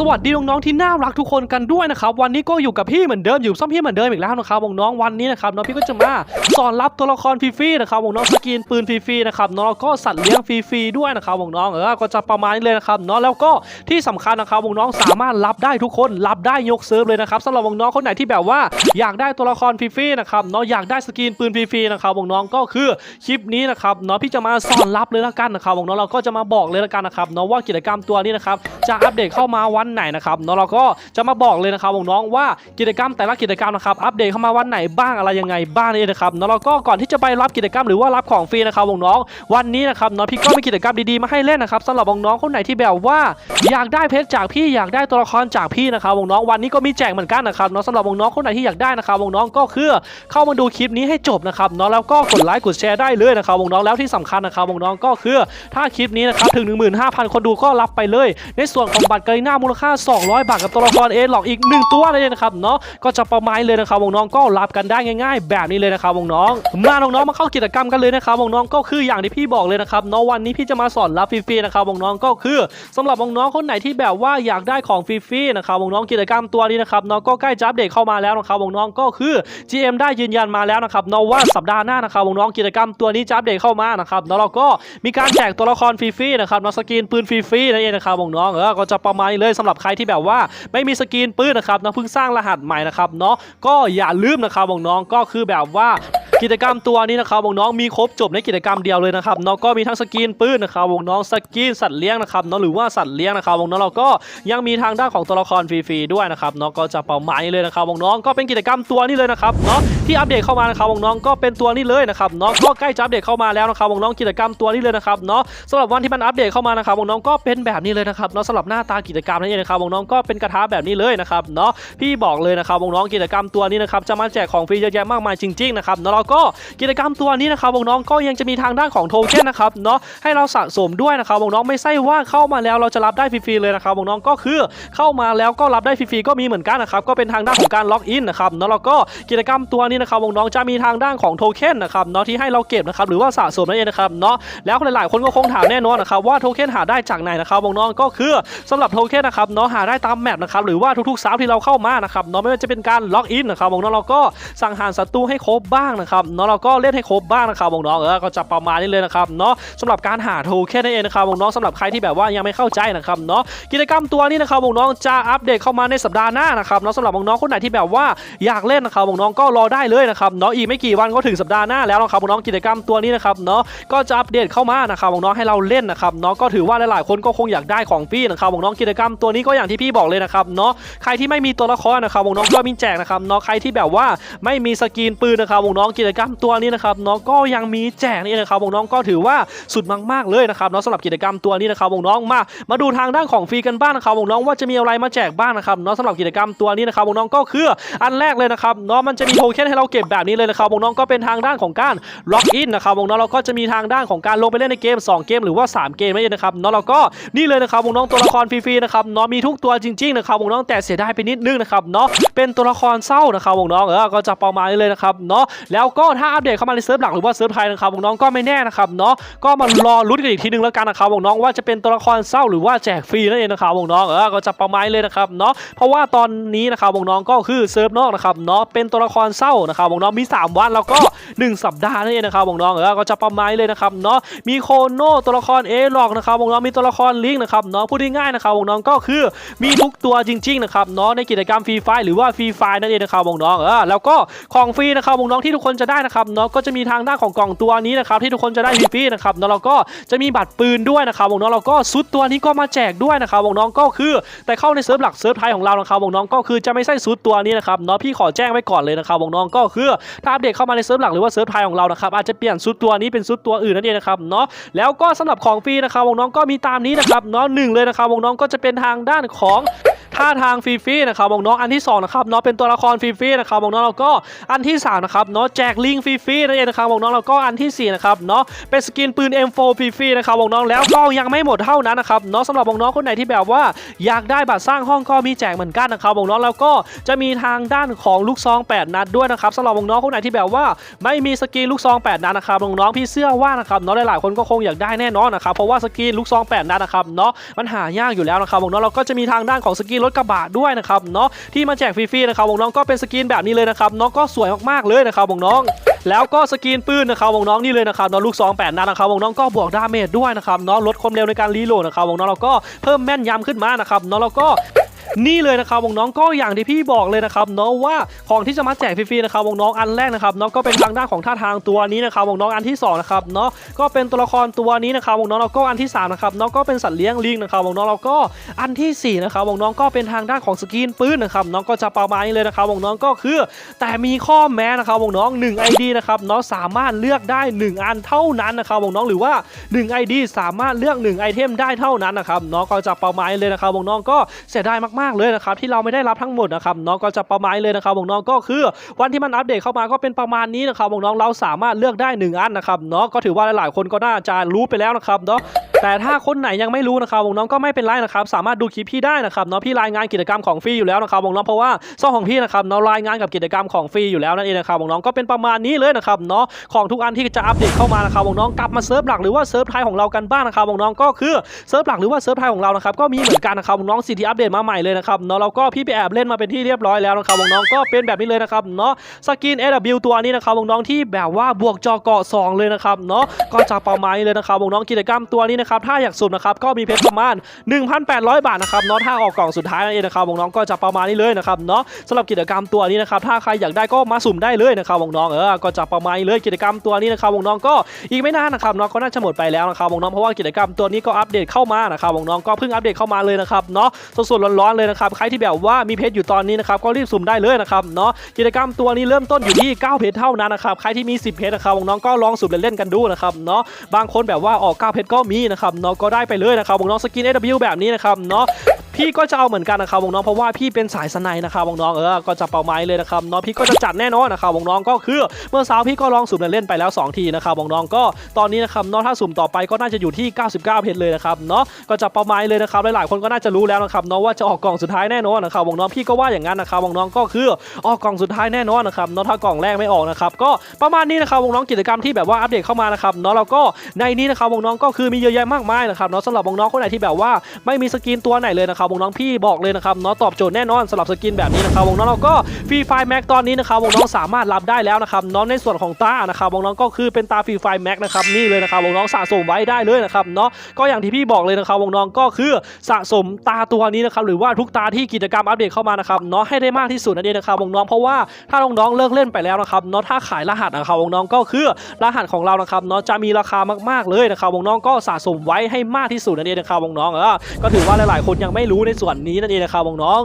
สวัสดีน้องๆที่น่ารักทุกคนกันด้วยนะครับวันนี้ก็อยู่กับพี่เหมือนเดิมอยู่ซ่อมพี่เหมือนเดิมอีกแล้วนะครับน้องวันนี้นะครับน้องพี่ก็จะมาสอนรับตัวละครฟรีๆนะครับน้องสกินปืนฟรีๆนะครับน้องก็สัตว์เลี้ยงฟรีๆด้วยนะครับน้องเออก็จะประมาณนี้เลยนะครับเนาะแล้วก็ที่สำคัญนะครับน้องสามารถรับได้ทุกคนรับได้ยกเซิร์ฟเลยนะครับสำหรับน้องคนไหนที่แบบว่าอยากได้ตัวละครฟรีๆนะครับเนาะอยากได้สกินปืนฟรีๆนะครับน้องก็คือคลิปนี้นะครับเนาะพี่จะมาสอนรับเลยละกันนะครับน้องเราก็จะมาบอกเลยละกันนะครับเนาะว่ากิจกรรมตัวนี้นะครับจะอัปเดตเข้ามาวันไหนนะครับเนาะเราก็จะมาบอกเลยนะครับน้องว่ากิจกรรมแต่ละกิจกรรมนะครับอัปเดตเข้ามาวันไหนบ้างอะไรยังไงบ้างนี่นะครับเนาะเราก็ก่อนที่จะไปรับกิจกรรมหรือว่ารับของฟรีนะครับน้องวันนี้นะครับเนาะพี่ก็มีกิจกรรมดีๆมาให้เล่นนะครับสำหรับน้องคนไหนที่แบบว่าอยากได้เพชรจากพี่อยากได้ตัวละครจากพี่นะครับน้องวันนี้ก็มีแจกเหมือนกันนะครับเนาะสำหรับน้องคนไหนที่อยากได้นะครับน้องก็คือเข้ามาดูคลิปนี้ให้จบนะครับเนาะแล้วก็กดไลค์กดแชร์ได้เลยนะครับน้องแล้วที่สำคัญนะครับน้องก็คือถ้าคลิปนี้นะครับถึง 15,000 คนดูก็รับไปเลย ในส่วนของบัตรกรีน่ามูลค่า 200 บาทกับตัวละครเอหลอกอีก 1 ตัวเลยนะครับเนาะก็จะประมาณเลยนะครับวงน้องก็รับกันได้ง่าย ๆ แบบนี้เลยนะครับวงน้อง มาน้องๆมาเข้ากิจกรรมกันเลยนะครับวงน้องก็คืออย่างที่พี่บอกเลยนะครับเนาะวันนี้พี่จะมาสอนรับฟรีๆนะครับวงน้องก็คือสำหรับวงน้องคนไหนที่แบบว่าอยากได้ของฟรีๆนะครับวงน้องกิจกรรมตัวนี้นะครับเนาะก็ใกล้จะอัปเดตเข้ามาแล้วนะครับวงน้องก็คือ GM ได้ยืนยันมาแล้วนะครับเนาะว่าสัปดาห์หน้านะครับวงน้องกิจกรรมตัวนี้จะอัปเดตเข้ามานะครับแล้วเราก็มีการแจกตัวละครฟรีๆนะครับเนาะสกินปืนฟรีๆนั่นเองนะครับน้องเออก็จะประมาณนี้เลยสำหรับใครที่แบบว่าไม่มีสกินปืนนะครับเนาะเพิ่งสร้างรหัสใหม่นะครับเนาะก็อย่าลืมนะครับน้องๆก็คือแบบว่า กิจกรรมตัวนี้นะครับวงน้องมีครบจบในกิจกรรมเดียวเลยนะครับน้องก็มีทั้งสกินปืนนะครับวงน้องสกินสัตว์เลี้ยงนะครับน้องหรือว่าสัตว์เลี้ยงนะครับวงน้องเราก็ยังมีทางด้านของตัวละครฟรีๆด้วยนะครับน้องก็จะเป่าไม้เลยนะครับวงน้องก็เป็นกิจกรรมตัวนี้เลยนะครับเนาะที่อัปเดตเข้ามานะครับวงน้องก็เป็นตัวนี้เลยนะครับเนาะก็ใกล้จะอัปเดตเข้ามาแล้วนะครับวงน้องกิจกรรมตัวนี้เลยนะครับเนาะสำหรับวันที่มันอัปเดตเข้ามานะครับวงน้องก็เป็นแบบนี้เลยนะครับเนาะสำหรับหน้าตากิจกรรมนั่นเองนะครับวงน้องก็เป็นกระทะแบบนี้เลยนะครับเนาะพี่บอกเลยนะครับวงน้องกิจกรรมตัวนี้นะครับจะมาแจกของฟรีเยอะแยะมากมายจริงๆนะครับเนาะเราก็กิจกรรมตัวนี้นะครับวงน้องก็ยังจะมีทางด้านของโทเค็นนะครับเนาะให้เราสะสมด้วยนะครับวงน้องไม่ใช่ว่าเข้ามาแล้วเราจะรับได้ฟรีๆเลยนะครับวงน้องก็คือเข้ามาแล้วก็รับได้ฟรีๆก็มีเหมือนกันนะครับก็เป็นทางด้านของการล็อกอินนะครับเนาะแล้วก็กิจกรรมตัวนี้นะครับวงน้องจะมีทางด้านของโทเค็นนะครับเนาะที่ให้เราเก็บนะครับหรือว่าสะสมนั่นเองนะครับเนาะแล้วหลายๆคนก็คงถามแน่นอนนะครับว่าโทเค็นหาได้จากไหนนะครับวงน้องก็คือสำหรับโทเค็นนะครับเนาะหาได้ตามแมปนะครับหรือว่าทุกๆซับที่เราเข้ามานะครับเนาะไม่ว่าจะเป็นการล็อกอินนะครับวงน้องเราก็สังหารศัตรูให้ครบบ้างนะครับเนาะเราก็เล่นให้ครบบ้างนะครับวงน้องเออก็จะประมาณนี้เลยนะครับเนาะสำหรับการหาโทเค็นนั่นเองนะครับวงน้องสำหรับใครที่แบบว่ายังไม่เข้าใจนะครับเนาะกิจกรรมตัวนี้นะครับวงน้องจะอัปเดตเข้ามาในสัปดาห์หน้านะครับเนาะสำหรับวงน้องคนไหนที่แบบว่าอยากเล่นนะครับวงน้องก็รอได้เลยนะครับเนาะอีกไม่กี่วันก็ถึงสัปดาห์หน้าแล้วนะครับวงน้องกิจกรรมตัวนี้นะครับเนาะก็จะอัปเดตเข้ามานะครับวงน้องให้เราเล่นนะครับเนาะก็ถือว่าหลายๆคนก็คงอยากได้ของฟรีนะครับวงน้องกิจกรรมตัวนี้ก็อย่างที่พี่บอกเลยนะครับเนาะใครที่ไม่มีตัวละครนะครับวงน้องก็มีแจกนะครับเนาะใครที่แบบว่าไม่มีสกินปืนนะครับวงน้องกิจกรรมตัวนี้นะครับเนาะก็ยังมีแจกนี่นะครับวงน้องก็ถือว่าสุดมากๆเลยนะครับเนาะสำหรับกิจกรรมตัวนี้นะครับวงน้องมามาดูทางด้านของฟรีกันบ้างนะครับวงน้องว่าจะมีอะไรมาแจกบ้างนะครับเนาะสำหรับกิจกรรมตัวนี้นะครับวงน้องก็คืออันแรกเลยนะครับเนาะมันจะมีโทเค็นให้เราเก็บแบบนี้เลยนะครับวงน้องก็เป็นทางด้านของการล็อกอินนะครับวงน้องเราก็จะมีทางด้านของการลงไปเล่นในเกม 2 เกมหรือว่า 3 เกมนั่นเองนะครับเนาะเราก็นี่เลยนะครับวงน้องตัวละครฟรีๆนะครับเนาะมีทุกตัวจริงๆนะครับวงน้องแต่เสียดายไปนิดนึงนะครับเนาะเป็นตัวละครเศร้านะครับวงน้องเออก็จะประมาณนี้เลยนะครับเนาะแล้วก็ถ้าอัปเดตเข้ามาในเซิร์ฟหลักหรือว่าเซิร์ฟไทยนะครับวงน้องก็ไม่แน่นะครับเนาะก็มารอลุ้นกันอีกทีนึงแล้วกันนะครับวงน้องว่าจะเป็นตัวละครเศร้าหรือว่าแจกฟรีนั่นเองนะครับวงน้องเออก็จะประมาณเลยนะครับเนาะเพราะว่าตอนนี้นะครับวงน้องก็คือเซิร์ฟนอกนะครับเนาะเป็นตัวละครเศร้านะครับวงน้องมี 3 วันแล้วก็ 1 สัปดาห์นั่นเองนะครับวงน้องเออก็จะประมาณเลยนะครับเนาะมีโคโนตัวละครเอหลอกนะครับวงน้องมีตัวละครลิงนะครับเนาะพูดง่ายๆนะครับวงน้องก็คือมีทุกตัวจริงๆนะครับเนาะในกิจกรรมฟรีไฟหรือว่าฟรีไฟนั่นเองนะครับน้องเออแล้วก็ของฟรีนะครับน้องที่ทุกคนจะได้นะครับเนาะก็จะมีทางด้านของกล่องตัวนี้นะครับที่ทุกคนจะได้ฟรีๆนะครับเนาะแล้วก็จะมีบัตรปืนด้วยนะครับวงน้องแล้วก็ซุดตัวนี้ก็มาแจกด้วยนะครับวงน้องก็คือ แต่เข้าในเซิร์ฟหลักเซิร์ฟไทยของเรานะครับวงน้องก็คือจะไม่ใช่ซุดตัวนี้นะครับเนาะพี่ขอแจ้งไว้ก่อนเลยนะครับวงน้องก็คือถ้าอัปเดตเข้ามาในเซิร์ฟหลักหรือว่าเซิร์ฟไทยของเรานะครับอาจจะเปลี่ยนซุดตัวนี้เป็นซุดตัวอื่นนั่นเองนะครับเนาะแล้วก็สำหรับของฟรีนะครับวงน้องก็มีตามนี้นะครับเนาะหนึ่งเลยนะครับวงน้องก็จะเป็นทางด้านของท่าทางฟรีๆนะครับบอกน้องอันที่2นะครับเนาะเป็นตัวละครฟรีๆนะครับบอกน้องแล้วก็อันที่3นะครับเนาะแจกลิงฟรีๆนั่นเองนะครับน้องแล้วก็อันที่สี่นะครับเนาะเป็นสกินปืน M4 ฟรีๆนะครับน้องแล้วก็ยังไม่หมดเท่านั้นนะครับเนาะสำหรับน้องคนไหนที่แบบว่าอยากได้บัตรสร้างห้องก็มีแจกเหมือนกันนะครับน้องแล้วก็จะมีทางด้านของลูกซอง 8 นัดด้วยนะครับสำหรับน้องคนไหนที่แบบว่า ไม่มีสกินลูกซอง 8 นัดนะครับน้องพี่เชื่อว่านะครับเนาะหลายๆคนก็คงอยากได้แน่นอนนะครับเพราะว่าสกินลูกซอง 8 นัดนะครับเนาะมันหายากอยู่แล้วนะครับน้องเราก็จะมีทางด้านของสกินรถกระบะด้วยนะครับเนาะที่มาแจกฟรีๆนะครับน้องก็เป็นสกินแบบนี้เลยนะครับเนาะก็สวยมากๆเลยนะครับน้องแล้วก็สกินปืนนะครับน้องนี่เลยนะครับน้องลูกซอง8นัดนะครับน้องก็บวกดาเมจด้วยนะครับน้องลดความเร็วในการรีโหลดนะครับน้องเราก็เพิ่มแม่นยำขึ้นมานะครับน้องเราก็ นี่เลยนะครับวงน้องก็อย่างที่พี่บอกเลยนะครับเนาะว่าของที่จะมาแจกฟรีๆนะครับวงน้องอันแรกนะครับเนาะก็เป็นทางด้านของท่าทางตัวนี้นะครับวงน้องอันที่สองนะครับเนาะก็เป็นตัวละครตัวนี้นะครับวงน้องแล้วก็อันที่สามนะครับเนาะก็เป็นสัตว์เลี้ยงลิงนะครับวงน้องแล้วก็อันที่สี่นะครับวงน้องก็เป็นทางด้านของสกินปืนนะครับน้องก็จะประมาณนี้เลยนะครับวงน้องก็คือ แต่มีข้อแม้นะครับวงน้อง1 ID นะครับเนาะสามารถเลือกได้ 1 อันเท่านั้นนะครับวงน้องหรือว่า 1 ID สามารถเลือก 1 ไอเทมได้เท่านั้นนะครับเนาะก็จะประมาณนี้เลยนะครับวงน้องก็เสียดายมากๆเลยนะครับที่เราไม่ได้รับทั้งหมดนะครับน้องก็จะประมาณเลยนะครับวงน้องก็คือวันที่มันอัปเดตเข้ามาก็เป็นประมาณนี้นะครับวงน้องเราสามารถเลือกได้ 1 อันนะครับเนาะก็ถือว่าหลายๆคนก็น่าจะรู้ไปแล้วนะครับเนาะ แต่ถ้าคนไหนยังไม่รู้นะครับวงน้องก็ไม่เป็นไรนะครับสามารถดูคลิปพี่ได้นะครับเนาะพี่รายงานกิจกรรมของฟรีอยู่แล้วนะครับวงน้องเพราะว่าช่องของพี่นะครับเนาะรายงานกับกิจกรรมของฟรีอยู่แล้วนั่นเองนะครับวงน้องก็เป็นประมาณนี้เลยนะครับเนาะของทุกอันที่จะอัปเดตเข้ามานะครับวงน้องกลับมาเซิร์ฟหลักหรือว่าเซิร์ฟไทยของเรากันบ้างนะครับวงน้องก็คือเซิร์ฟหลักหรือว่าเซิร์ฟไทยของเรานะครับก็มีเหมือนกันนะครับวงน้องสิทธิอัปเดตมาใหม่เลยนะครับเนาะแล้วก็พี่ไปแอบเล่นมาเป็นที่เรียบร้อยแล้วนะครับวงน้องก็เป็นแบบนี้เลยนะครับเนาะสกิน AW ตัวนี้นะครับวงน้องที่แบบว่าบวกจอเกาะ2เลยนะครับเนาะก็จะประมาณนี้เลยนะครับวงน้องกิจกรรมตัวนี้นะครับถ้าอยากสุ่มนะครับก็มีเพชรประมาณ 1,800 บาทนะครับเนาะถ้าออกกล่องสุดท้ายนั่นเองนะครับวงน้องก็จะประมาณนี้เลยนะครับเนาะสำหรับกิจกรรมตัวนี้นะครับถ้าใครอยากได้ก็มาสุ่มได้เลยนะครับวงน้องเออก็จะประมาณนี้เลยกิจกรรมตัวนี้นะครับวงน้องก็อีกไม่นานนะครับเนาะก็น่าจะหมดไปแล้วนะครับวงน้องเพราะว่ากิจกรรมตัวนี้ก็อัปเดตเข้ามานะครับวงน้องก็เพิ่งอัปเดตเข้ามาเลยนะครับเนาะสดๆร้อนๆเลยนะครับใครที่แบบว่ามีเพชรอยู่ตอนนี้นะครับก็รีบสุ่มได้เลยนะครับเนาะกิจกรรมตัวนี้เริ่มต้นอยู่ที่ 9 เพชรเท่านั้นนะครับใครที่มี 10 เพชรนะครับวงน้องก็ลองสุ่มเล่นๆกันดูนะครับเนาะบางคนแบบว่าออก 9 เพชรก็มีนะครับเนาะก็ได้ไปเลยนะครับวงน้องสกิน AW แบบนี้นะครับเนาะ พี่ก็จะเอาเหมือนกันนะครับวงน้องเพราะว่าพี่เป็นสายสไนด์นะครับวงน้องเออก็จะเป่าไม้เลยนะครับเนาะพี่ก็จะจัดแน่นอนนะครับวงน้องก็คือเมื่อเช้าพี่ก็ลองสุ่มเล่นไปแล้ว 2 ทีนะครับวงน้องก็ตอนนี้นะครับเนาะถ้าสุ่มต่อไปก็น่าจะอยู่ที่ 99 เพชรเลยนะครับเนาะก็จะเป่าไม้เลยนะครับหลายๆคนก็น่าจะรู้แล้วนะครับเนาะว่าจะออกกล่องสุดท้ายแน่นอนนะครับวงน้องพี่ก็ว่าอย่างนั้นนะครับวงน้องก็คือออกกล่องสุดท้ายแน่นอนนะครับเนาะถ้ากล่องแรกไม่ออกนะครับก็ประมาณนี้นะครับวงน้องกิจกรรมที่แบบว่าอัปเดตเข้ามานะครับเนาะแล้วก็ในนี้นะครับวงน้องก็คือมีเยอะแยะมากมายนะครับเนาะสำหรับวงน้องคนไหนที่แบบว่าไม่มีสกินตัวไหนเลยนะครับวงน้องพี่บอกเลยนะครับเนาะตอบโจทย์แน่นอนสำหรับสกินแบบนี้นะครับวงน้องเราก็ฟรีไฟแม็กตอนนี้นะครับวงน้องสามารถรับได้แล้วนะครับเนาะในส่วนของตานะครับวงน้องก็คือเป็นตาฟรีไฟแม็กนะครับนี่เลยนะครับวงน้องสะสมไว้ได้เลยนะครับเนาะก็อย่างที่พี่บอกเลยนะครับวงน้องก็คือสะสมตาตัวนี้นะครับหรือว่าทุกตาที่กิจกรรมอัปเดตเข้ามานะครับเนาะให้ได้มากที่สุดนั่นเองนะครับวงน้องเพราะว่าถ้าน้องๆเลิกเล่นไปแล้วนะครับเนาะถ้าขายรหัสนะครับวงน้องก็คือรหัสของเรานะครับเนาะจะมีราคามากๆเลยนะครับวงน้องก็สะสมไว้ให้มากที่สุดนั่นเองนะครับวงน้องเออก็ถือว่าหลายๆคนยังไม่รู้ในส่วนนี้นั่นเองนะครับวงน้อง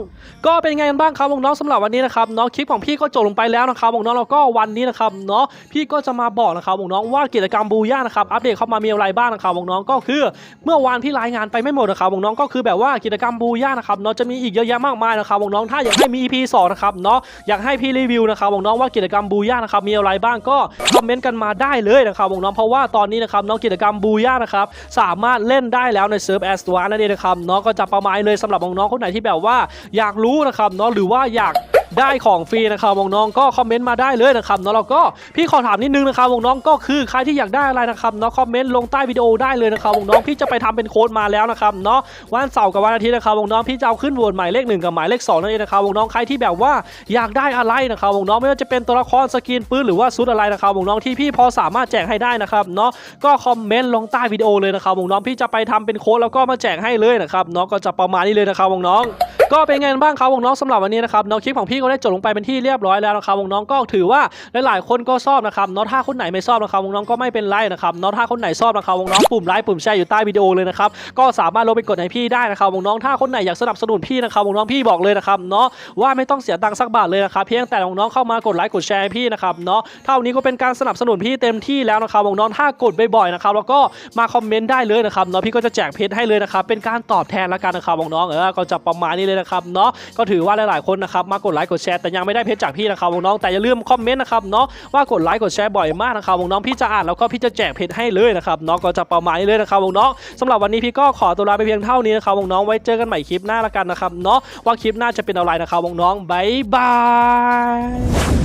ก็เป็นไงกันบ้างครับวงน้องสำหรับวันนี้นะครับเนาะคลิปของพี่ก็จบลงไปแล้วนะครับวงน้องแล้วก็วันนี้นะครับเนาะพี่ก็จะมาบอกนะครับวงน้องว่ากิจกรรมบูย่านะครับอัปเดตเข้ามามีอะไรบ้างนะครับวงน้องก็คือ เมื่อวานพี่รายงานไปไม่หมดนะครับวงน้องก็คือแบบว่ากิจกรรมบูย่านะครับเนาะจะมีอีกเยอะแยะมากมายนะครับวงน้องถ้าอยากให้มี EP 2นะครับเนาะอยากให้พี่รีวิวนะครับวงน้องว่ากิจกรรมบูย่านะครับมีอะไรบ้างก็คอมเมนต์กันมาได้เลยนะครับวงน้องเพราะว่าตอนนี้นะครับน้องกิจกรรมบูย่านะครับสามารถเล่นได้แล้วในเซิร์ฟแอสตัวนั่นเองนะครับเนาะก็จะประมาณเลยสำหรับน้องๆคนไหนที่แบบว่าอยากรู้นะครับเนาะหรือว่าอยาก ได้ของฟรีนะครับวงน้องก็คอมเมนต์มาได้เลยนะครับเนาะแล้วก็พี่ขอถามนิดนึงนะครับวงน้องก็คือใครที่อยากได้อะไรนะครับเนาะคอมเมนต์ลงใต้วิดีโอได้เลยนะครับวงน้องพี่จะไปทำเป็นโค้ดมาแล้วนะครับเนาะวันเสาร์กับวันอาทิตย์นะครับวงน้องพี่จะเอาขึ้นโหวตหมายเลขหนึ่งกับหมายเลขสองนั่นเองนะครับวงน้องใครที่แบบว่าอยากได้อะไรนะครับวงน้องไม่ว่าจะเป็นตัวละครสกินปืนหรือว่าซุดอะไรนะครับวงน้องที่พี่พอสามารถแจกให้ได้นะครับเนาะก็คอมเมนต์ลงใต้วิดีโอเลยนะครับวงน้องพี่จะไปทำเป็นโค้ดแล้วก็มาแจกให้เลยนะครับเนาะก็จะประมาณนี้เลยนะครับวงน้อง ก็เป็นไงบ้างครับวงน้องสำหรับวันนี้นะครับเนาะคลิปของพี่ก็ได้จบลงไปเป็นที่เรียบร้อยแล้วนะครับวงน้องก็ถือว่าหลายๆคนก็ชอบนะครับเนาะถ้าคนไหนไม่ชอบนะครับวงน้องก็ไม่เป็นไรนะครับเนาะถ้าคนไหนชอบนะครับวงน้องปุ่มไลค์ปุ่มแชร์อยู่ใต้วิดีโอเลยนะครับก็สามารถลงไปกดให้พี่ได้นะครับวงน้องถ้าคนไหนอยากสนับสนุนพี่นะครับวงน้องพี่บอกเลยนะครับเนาะว่าไม่ต้องเสียตังค์สักบาทเลยนะครับเพียงแต่วงน้องเข้ามากดไลค์กดแชร์พี่นะครับเนาะเท่านี้ก็เป็นการสนับสนุนพี่เต็มที่แล้วนะครับวงน้องถ้ากดบ่อยๆนะครับแล้วก็มาคอมเมนต์ได้เลยนะครับเนาะพี่ก็จะแจกเพชรให้เลยนะครับเป็นการตอบแทนละกันนะครับวงน้องเออก็จะประมาณนี้เลยเลยนะครับเนาะก็ถือว่าหลายๆคนนะครับมากดไลค์กดแชร์แต่ยังไม่ได้เพชรจากพี่นะครับวงน้องแต่อย่าลืมคอมเมนต์นะครับเนาะว่ากดไลค์กดแชร์บ่อยมากนะครับวงน้องพี่จะอ่านแล้วก็พี่จะแจกเพชรให้เลยนะครับเนาะก็จะประมาณนี้เลยนะครับวงน้องสำหรับวันนี้พี่ก็ขอตัวลาไปเพียงเท่านี้นะครับวงน้องไว้เจอกันใหม่คลิปหน้าละกันนะครับเนาะว่าคลิปหน้าจะเป็นอะไรนะครับวงน้องบายบาย